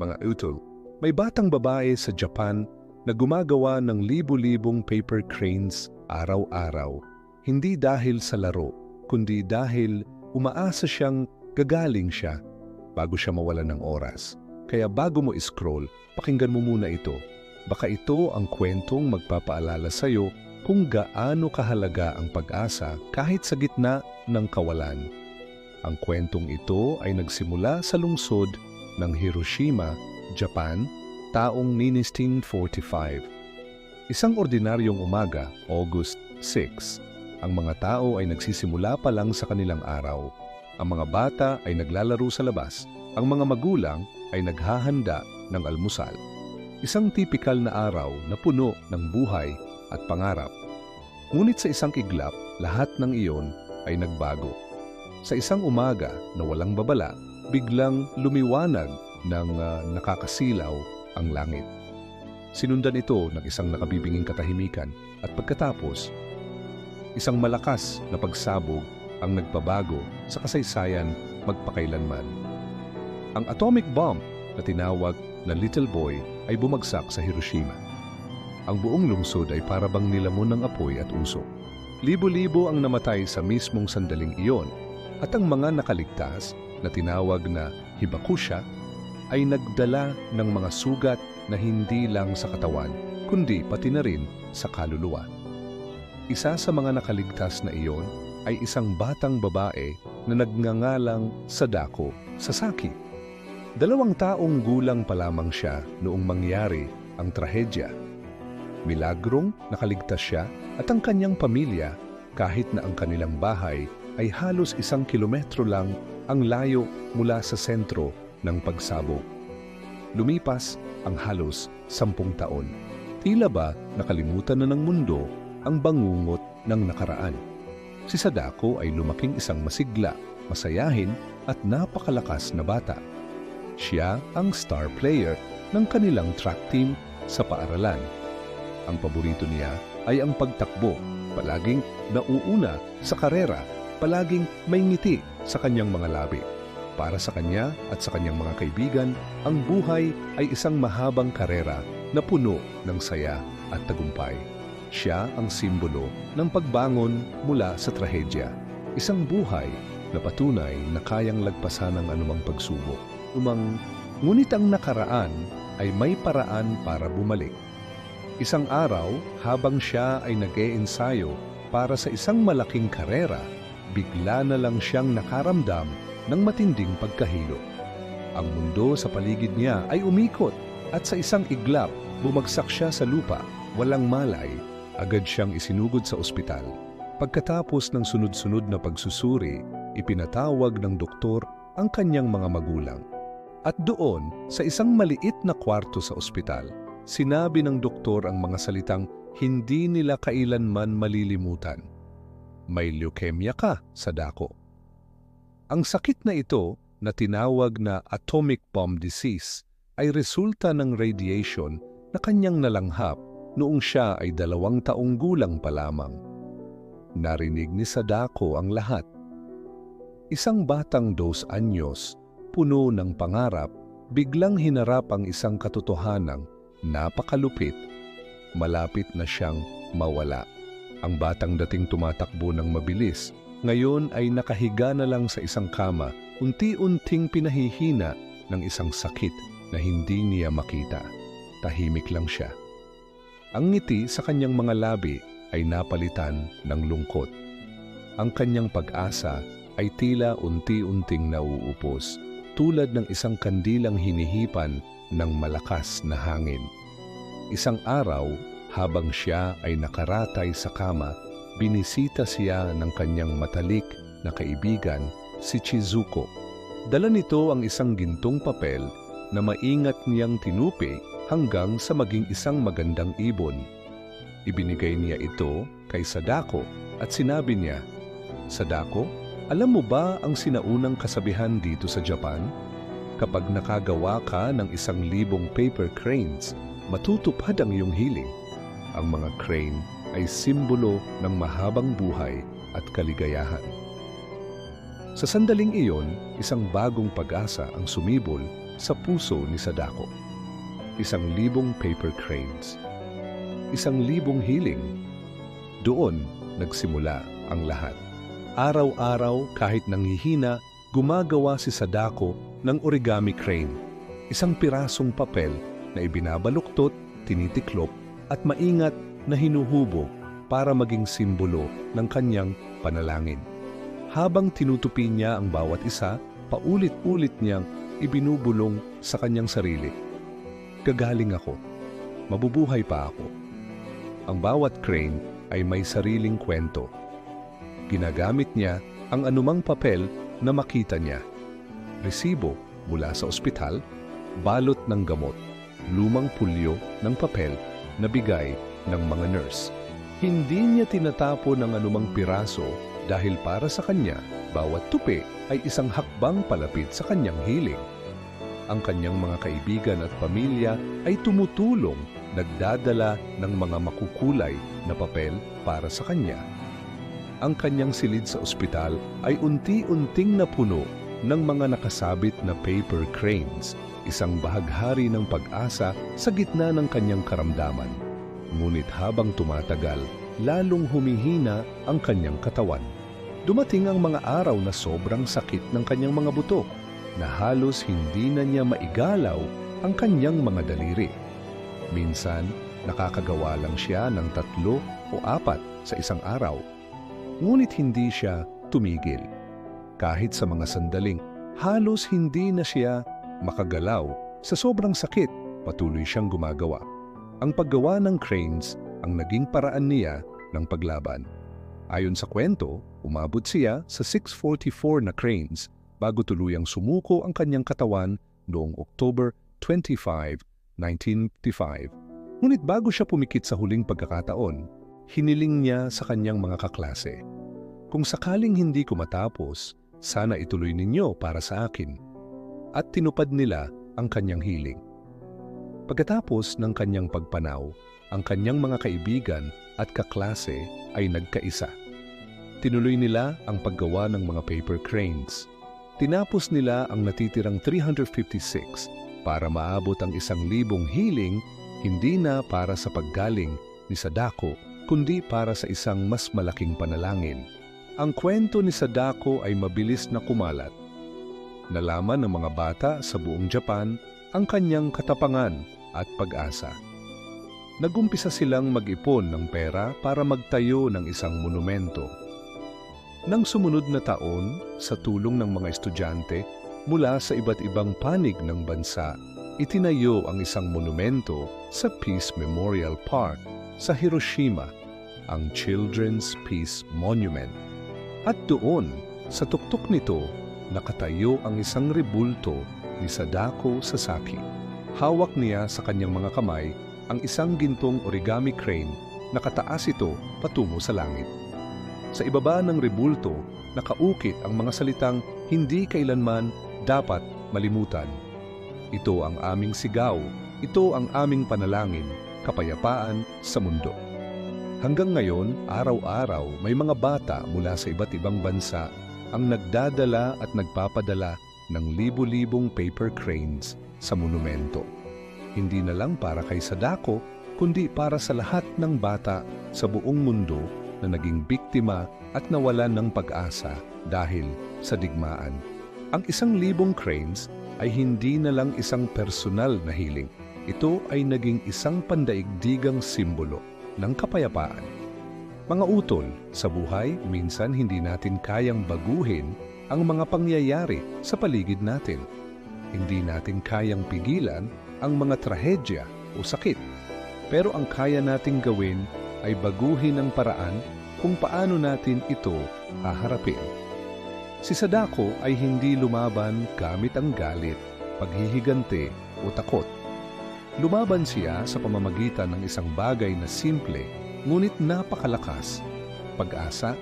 mga utol. May batang babae sa Japan na gumagawa ng libu-libong paper cranes araw-araw. Hindi dahil sa laro, kundi dahil umaasa siyang gagaling siya bago siya mawala ng oras. Kaya bago mo scroll, pakinggan mo muna ito. Baka ito ang kwentong magpapaalala sa iyo kung gaano kahalaga ang pag-asa kahit sa gitna ng kawalan. Ang kwentong ito ay nagsimula sa lungsod ng Hiroshima, Japan, taong 1945. Isang ordinaryong umaga, August 6, ang mga tao ay nagsisimula pa lang sa kanilang araw. Ang mga bata ay naglalaro sa labas. Ang mga magulang ay naghahanda ng almusal. Isang tipikal na araw na puno ng buhay at pangarap. Ngunit sa isang iglap, lahat ng iyon ay nagbago. Sa isang umaga na walang babala, biglang lumiwanag ng uh, nakakasilaw ang langit. Sinundan ito ng isang nakabibinging katahimikan at pagkatapos, isang malakas na pagsabog ang nagpabago sa kasaysayan magpakailanman. Ang atomic bomb na tinawag na Little Boy ay bumagsak sa Hiroshima. Ang buong lungsod ay parabang nilamon ng apoy at usok. Libo-libo ang namatay sa mismong sandaling iyon at ang mga nakaligtas na tinawag na Hibakusha ay nagdala ng mga sugat na hindi lang sa katawan, kundi pati na rin sa kaluluwa. Isa sa mga nakaligtas na iyon ay isang batang babae na nagngangalang Sadako Sasaki. Dalawang taong gulang pa lamang siya noong mangyari ang trahedya. Milagrong nakaligtas siya at ang kanyang pamilya kahit na ang kanilang bahay ay halos isang kilometro lang ang layo mula sa sentro ng pagsabog. Lumipas ang halos sampung taon. Tila ba nakalimutan na ng mundo ang bangungot ng nakaraan. Si Sadako ay lumaking isang masigla, masayahin at napakalakas na bata. Siya ang star player ng kanilang track team sa paaralan. Ang paborito niya ay ang pagtakbo, palaging nauuna sa karera palaging may ngiti sa kanyang mga labi. Para sa kanya at sa kanyang mga kaibigan, ang buhay ay isang mahabang karera na puno ng saya at tagumpay. Siya ang simbolo ng pagbangon mula sa trahedya. Isang buhay na patunay na kayang lagpasan ng anumang pagsubok. Umang, ngunit ang nakaraan ay may paraan para bumalik. Isang araw, habang siya ay nag-e-ensayo para sa isang malaking karera, bigla na lang siyang nakaramdam ng matinding pagkahilo. Ang mundo sa paligid niya ay umikot at sa isang iglap bumagsak siya sa lupa, walang malay, agad siyang isinugod sa ospital. Pagkatapos ng sunod-sunod na pagsusuri, ipinatawag ng doktor ang kanyang mga magulang. At doon, sa isang maliit na kwarto sa ospital, sinabi ng doktor ang mga salitang hindi nila kailanman malilimutan may leukemia ka sa dako. Ang sakit na ito na tinawag na atomic bomb disease ay resulta ng radiation na kanyang nalanghap noong siya ay dalawang taong gulang pa lamang. Narinig ni Sadako ang lahat. Isang batang dos anyos, puno ng pangarap, biglang hinarap ang isang katotohanang napakalupit, malapit na siyang mawala. Ang batang dating tumatakbo ng mabilis, ngayon ay nakahiga na lang sa isang kama, unti-unting pinahihina ng isang sakit na hindi niya makita. Tahimik lang siya. Ang ngiti sa kanyang mga labi ay napalitan ng lungkot. Ang kanyang pag-asa ay tila unti-unting nauupos, tulad ng isang kandilang hinihipan ng malakas na hangin. Isang araw, habang siya ay nakaratay sa kama, binisita siya ng kanyang matalik na kaibigan, si Chizuko. Dala nito ang isang gintong papel na maingat niyang tinupi hanggang sa maging isang magandang ibon. Ibinigay niya ito kay Sadako at sinabi niya, Sadako, alam mo ba ang sinaunang kasabihan dito sa Japan? Kapag nakagawa ka ng isang libong paper cranes, matutupad ang iyong hiling. Ang mga crane ay simbolo ng mahabang buhay at kaligayahan. Sa sandaling iyon, isang bagong pag-asa ang sumibol sa puso ni Sadako. Isang libong paper cranes. Isang libong hiling. Doon nagsimula ang lahat. Araw-araw kahit nanghihina, gumagawa si Sadako ng origami crane. Isang pirasong papel na ibinabaluktot, tinitiklop at maingat na hinuhubog para maging simbolo ng kanyang panalangin. Habang tinutupi niya ang bawat isa, paulit-ulit niyang ibinubulong sa kanyang sarili. Gagaling ako. Mabubuhay pa ako. Ang bawat crane ay may sariling kwento. Ginagamit niya ang anumang papel na makita niya. Resibo mula sa ospital, balot ng gamot, lumang pulyo ng papel na bigay ng mga nurse. Hindi niya tinatapon ang anumang piraso dahil para sa kanya, bawat tupi ay isang hakbang palapit sa kanyang hiling. Ang kanyang mga kaibigan at pamilya ay tumutulong, nagdadala ng mga makukulay na papel para sa kanya. Ang kanyang silid sa ospital ay unti-unting napuno ng mga nakasabit na paper cranes, isang bahaghari ng pag-asa sa gitna ng kanyang karamdaman. Ngunit habang tumatagal, lalong humihina ang kanyang katawan. Dumating ang mga araw na sobrang sakit ng kanyang mga buto na halos hindi na niya maigalaw ang kanyang mga daliri. Minsan, nakakagawa lang siya ng tatlo o apat sa isang araw. Ngunit hindi siya tumigil. Kahit sa mga sandaling, halos hindi na siya makagalaw. Sa sobrang sakit, patuloy siyang gumagawa. Ang paggawa ng cranes ang naging paraan niya ng paglaban. Ayon sa kwento, umabot siya sa 644 na cranes bago tuluyang sumuko ang kanyang katawan noong October 25, 1955. Ngunit bago siya pumikit sa huling pagkakataon, hiniling niya sa kanyang mga kaklase, Kung sakaling hindi ko matapos, sana ituloy ninyo para sa akin. At tinupad nila ang kanyang hiling. Pagkatapos ng kanyang pagpanaw, ang kanyang mga kaibigan at kaklase ay nagkaisa. Tinuloy nila ang paggawa ng mga paper cranes. Tinapos nila ang natitirang 356 para maabot ang isang libong hiling hindi na para sa paggaling ni Sadako kundi para sa isang mas malaking panalangin. Ang kwento ni Sadako ay mabilis na kumalat. Nalaman ng mga bata sa buong Japan ang kanyang katapangan at pag-asa. Nagumpisa silang mag-ipon ng pera para magtayo ng isang monumento. Nang sumunod na taon, sa tulong ng mga estudyante mula sa iba't ibang panig ng bansa, itinayo ang isang monumento sa Peace Memorial Park sa Hiroshima, ang Children's Peace Monument. At doon, sa tuktok nito, nakatayo ang isang rebulto ni Sadako Sasaki. Hawak niya sa kanyang mga kamay ang isang gintong origami crane na kataas ito patungo sa langit. Sa ibaba ng rebulto, nakaukit ang mga salitang hindi kailanman dapat malimutan. Ito ang aming sigaw, ito ang aming panalangin, kapayapaan sa mundo. Hanggang ngayon, araw-araw may mga bata mula sa iba't ibang bansa ang nagdadala at nagpapadala ng libu-libong paper cranes sa monumento. Hindi na lang para kay Sadako, kundi para sa lahat ng bata sa buong mundo na naging biktima at nawalan ng pag-asa dahil sa digmaan. Ang isang libong cranes ay hindi na lang isang personal na hiling. Ito ay naging isang pandaigdigang simbolo ng kapayapaan. Mga utol, sa buhay, minsan hindi natin kayang baguhin ang mga pangyayari sa paligid natin. Hindi natin kayang pigilan ang mga trahedya o sakit. Pero ang kaya nating gawin ay baguhin ang paraan kung paano natin ito haharapin. Si Sadako ay hindi lumaban gamit ang galit, paghihigante o takot. Lumaban siya sa pamamagitan ng isang bagay na simple ngunit napakalakas, pag-asa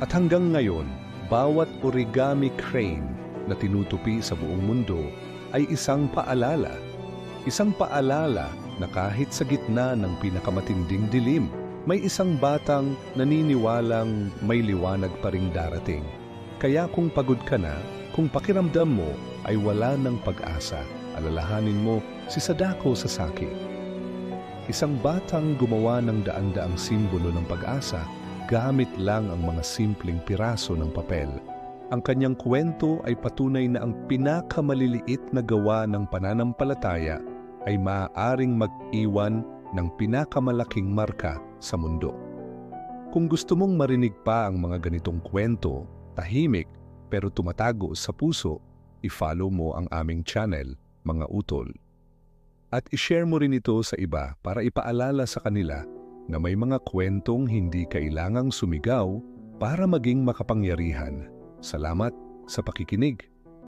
at hanggang ngayon, bawat origami crane na tinutupi sa buong mundo ay isang paalala. Isang paalala na kahit sa gitna ng pinakamatinding dilim, may isang batang naniniwalang may liwanag pa ring darating. Kaya kung pagod ka na, kung pakiramdam mo ay wala ng pag-asa alalahanin mo si Sadako Sasaki. Isang batang gumawa ng daan-daang simbolo ng pag-asa gamit lang ang mga simpleng piraso ng papel. Ang kanyang kwento ay patunay na ang pinakamaliliit na gawa ng pananampalataya ay maaaring mag-iwan ng pinakamalaking marka sa mundo. Kung gusto mong marinig pa ang mga ganitong kwento, tahimik pero tumatago sa puso, i-follow mo ang aming channel, Mga Utol. At i-share mo rin ito sa iba para ipaalala sa kanila na may mga kwentong hindi kailangang sumigaw para maging makapangyarihan. Salamat sa pakikinig.